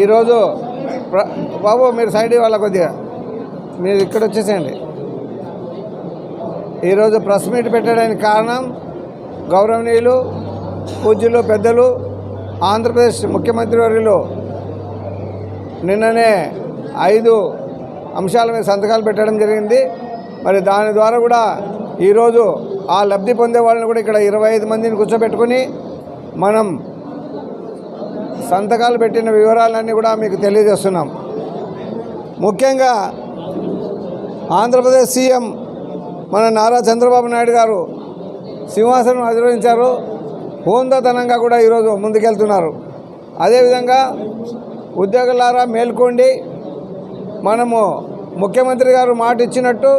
ఈరోజు బాబు మీరు సైడ్ వాళ్ళ కొద్దిగా? మీరు ఇక్కడ వచ్చేసేయండి. ఈరోజు ప్రెస్ మీట్ పెట్టడానికి కారణం గౌరవనీయులు పూజ్యులు పెద్దలు ఆంధ్రప్రదేశ్ ముఖ్యమంత్రి వర్యులు. నిన్ననే ఐదు అంశాల మీద సంతకాలు పెట్టడం జరిగింది. మరి దాని ద్వారా కూడా ఈరోజు ఆ లబ్ధి పొందే వాళ్ళని కూడా ఇక్కడ ఇరవై ఐదు మందిని కూర్చోబెట్టుకుని మనం సంతకాలు పెట్టిన వివరాలన్నీ కూడా మీకు తెలియజేస్తున్నాం. ముఖ్యంగా ఆంధ్రప్రదేశ్ సీఎం మన నారా చంద్రబాబు నాయుడు గారు సింహాసనం అధిరోహించారు. హోందాతనంగా కూడా ఈరోజు ముందుకెళ్తున్నారు. అదేవిధంగా ఉద్యోగులారా మేల్కోండి మనము ముఖ్యమంత్రి గారు మాట ఇచ్చినట్టు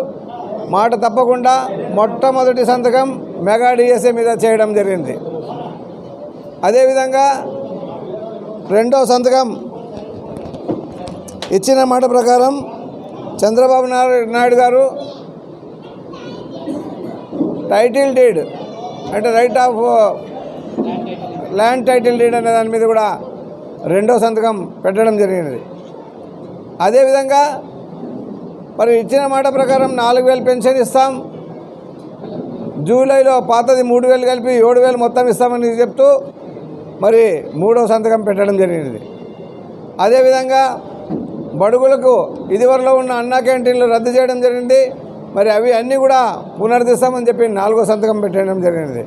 మాట తప్పకుండా మొట్టమొదటి సంతకం మెగా డిఎస్ఏ మీద చేయడం జరిగింది. అదేవిధంగా రెండో సంతకం ఇచ్చిన మాట ప్రకారం చంద్రబాబు నాయుడు నాయుడు గారు టైటిల్ డీడ్ అంటే right of land title deed అనే దాని మీద కూడా రెండో సంతకం పెట్టడం జరిగినది. అదేవిధంగా మరి ఇచ్చిన మాట ప్రకారం నాలుగు వేలు పెన్షన్ ఇస్తాం జూలైలో పాతది మూడు వేలు కలిపి ఏడు వేలు మొత్తం ఇస్తామని చెప్తూ మరి మూడో సంతకం పెట్టడం జరిగినది అదేవిధంగా బడుగులకు ఇదివరలో ఉన్న అన్నా క్యాంటీన్లు రద్దు చేయడం జరిగింది. మరి అవి అన్నీ కూడా పునరుద్ధిస్తామని చెప్పి నాలుగో సంతకం పెట్టడం జరిగినది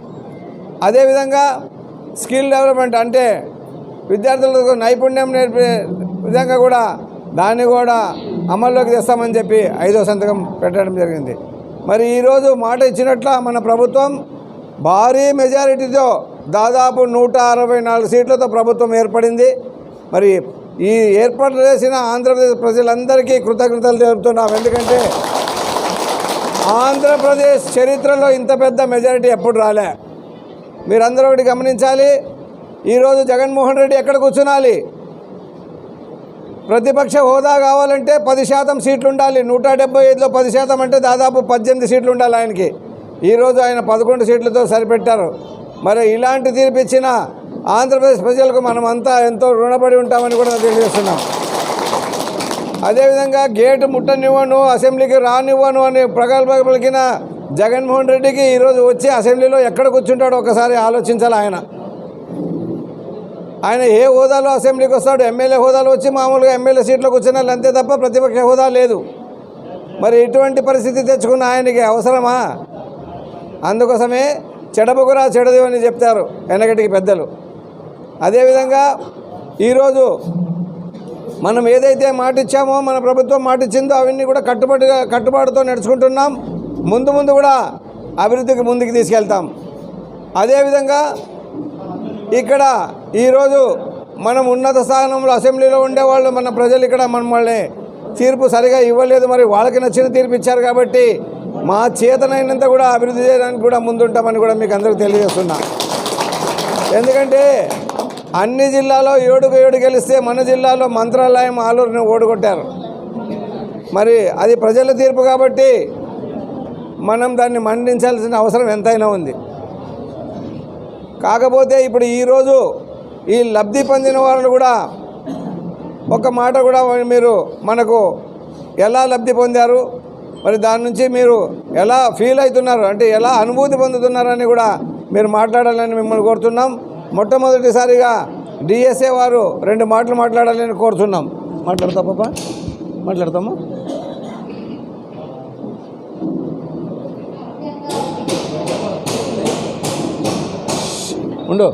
అదేవిధంగా స్కిల్ డెవలప్మెంట్ అంటే విద్యార్థులకు నైపుణ్యం నేర్పే విధంగా కూడా దాన్ని కూడా అమల్లోకి తెస్తామని చెప్పి ఐదో సంతకం పెట్టడం జరిగింది. మరి ఈరోజు మాట ఇచ్చినట్ల మన ప్రభుత్వం భారీ మెజారిటీతో దాదాపు నూట అరవై నాలుగు సీట్లతో ప్రభుత్వం ఏర్పడింది. మరి ఈ ఏర్పాటు చేసిన ఆంధ్రప్రదేశ్ ప్రజలందరికీ కృతజ్ఞతలు తెలుపుతున్నాం. ఎందుకంటే ఆంధ్రప్రదేశ్ చరిత్రలో ఇంత పెద్ద మెజారిటీ ఎప్పుడు రాలే. మీరందరూ ఒకటి గమనించాలి. ఈరోజు జగన్మోహన్ రెడ్డి ఎక్కడ కూర్చునాలి? ప్రతిపక్ష హోదా కావాలంటే పది శాతం సీట్లు ఉండాలి. నూట డెబ్బై ఐదులో పది శాతం అంటే దాదాపు పద్దెనిమిది సీట్లు ఉండాలి ఆయనకి. ఈరోజు ఆయన పదకొండు సీట్లతో సరిపెట్టారు. మరి ఇలాంటి తీర్పు ఇచ్చిన ఆంధ్రప్రదేశ్ ప్రజలకు మనమంతా ఎంతో రుణపడి ఉంటామని కూడా తెలియజేస్తున్నాం. అదేవిధంగా గేటు ముట్టనివ్వను అసెంబ్లీకి రానివ్వను అని ప్రగల్భ పలికిన జగన్మోహన్ రెడ్డికి ఈరోజు వచ్చి అసెంబ్లీలో ఎక్కడ కూర్చుంటాడో ఒకసారి ఆలోచించాలి ఆయన. ఆయన ఏ హోదాలో అసెంబ్లీకి వస్తాడు? ఎమ్మెల్యే హోదాలో వచ్చి మామూలుగా ఎమ్మెల్యే సీట్లో కూర్చున్నారు అంతే తప్ప ప్రతిపక్ష హోదా లేదు. మరి ఇటువంటి పరిస్థితి తెచ్చుకున్న ఆయనకి అవసరమా? అందుకోసమే చెడబుగురా చెడదు అని చెప్తారు వెనకటికి పెద్దలు. అదేవిధంగా ఈరోజు మనం ఏదైతే మాటిచ్చామో మన ప్రభుత్వం మాటిచ్చిందో అవన్నీ కూడా కట్టుబడిగా కట్టుబాటుతో నడుచుకుంటున్నాం. ముందు ముందు కూడా అభివృద్ధికి ముందుకు తీసుకెళ్తాం. అదేవిధంగా ఇక్కడ ఈరోజు మనం ఉన్నత స్థానంలో అసెంబ్లీలో ఉండేవాళ్ళు మన ప్రజలు ఇక్కడ మనల్ని తీర్పు సరిగా ఇవ్వలేదు మరి వాళ్ళకి నచ్చిన తీర్పు ఇచ్చారు కాబట్టి మా చేతనైనంత కూడా అభివృద్ధి చేయడానికి కూడా ముందుంటామని కూడా మీకు అందరికీ తెలియజేస్తున్నా. ఎందుకంటే అన్ని జిల్లాలో ఏడుకు ఏడు గెలిస్తే మన జిల్లాలో మంత్రాలయం ఆలూరుని ఓడగొట్టారు. మరి అది ప్రజల తీర్పు కాబట్టి మనం దాన్ని మండించాల్సిన అవసరం ఎంతైనా ఉంది. కాకపోతే ఇప్పుడు ఈరోజు ఈ లబ్ధి పొందిన వాళ్ళు కూడా ఒక మాట కూడా మీరు మనకు ఎలా లబ్ధి పొందారు? మరి దాని నుంచి మీరు ఎలా ఫీల్ అవుతున్నారు? అంటే ఎలా అనుభూతి పొందుతున్నారని కూడా మీరు మాట్లాడాలని మిమ్మల్ని కోరుతున్నాం. మొట్టమొదటిసారిగా డిఎస్ఏ వారు రెండు మాటలు మాట్లాడాలని కోరుతున్నాం. మాట్లాడతా పాప. మాట్లాడతామా? ఉండు.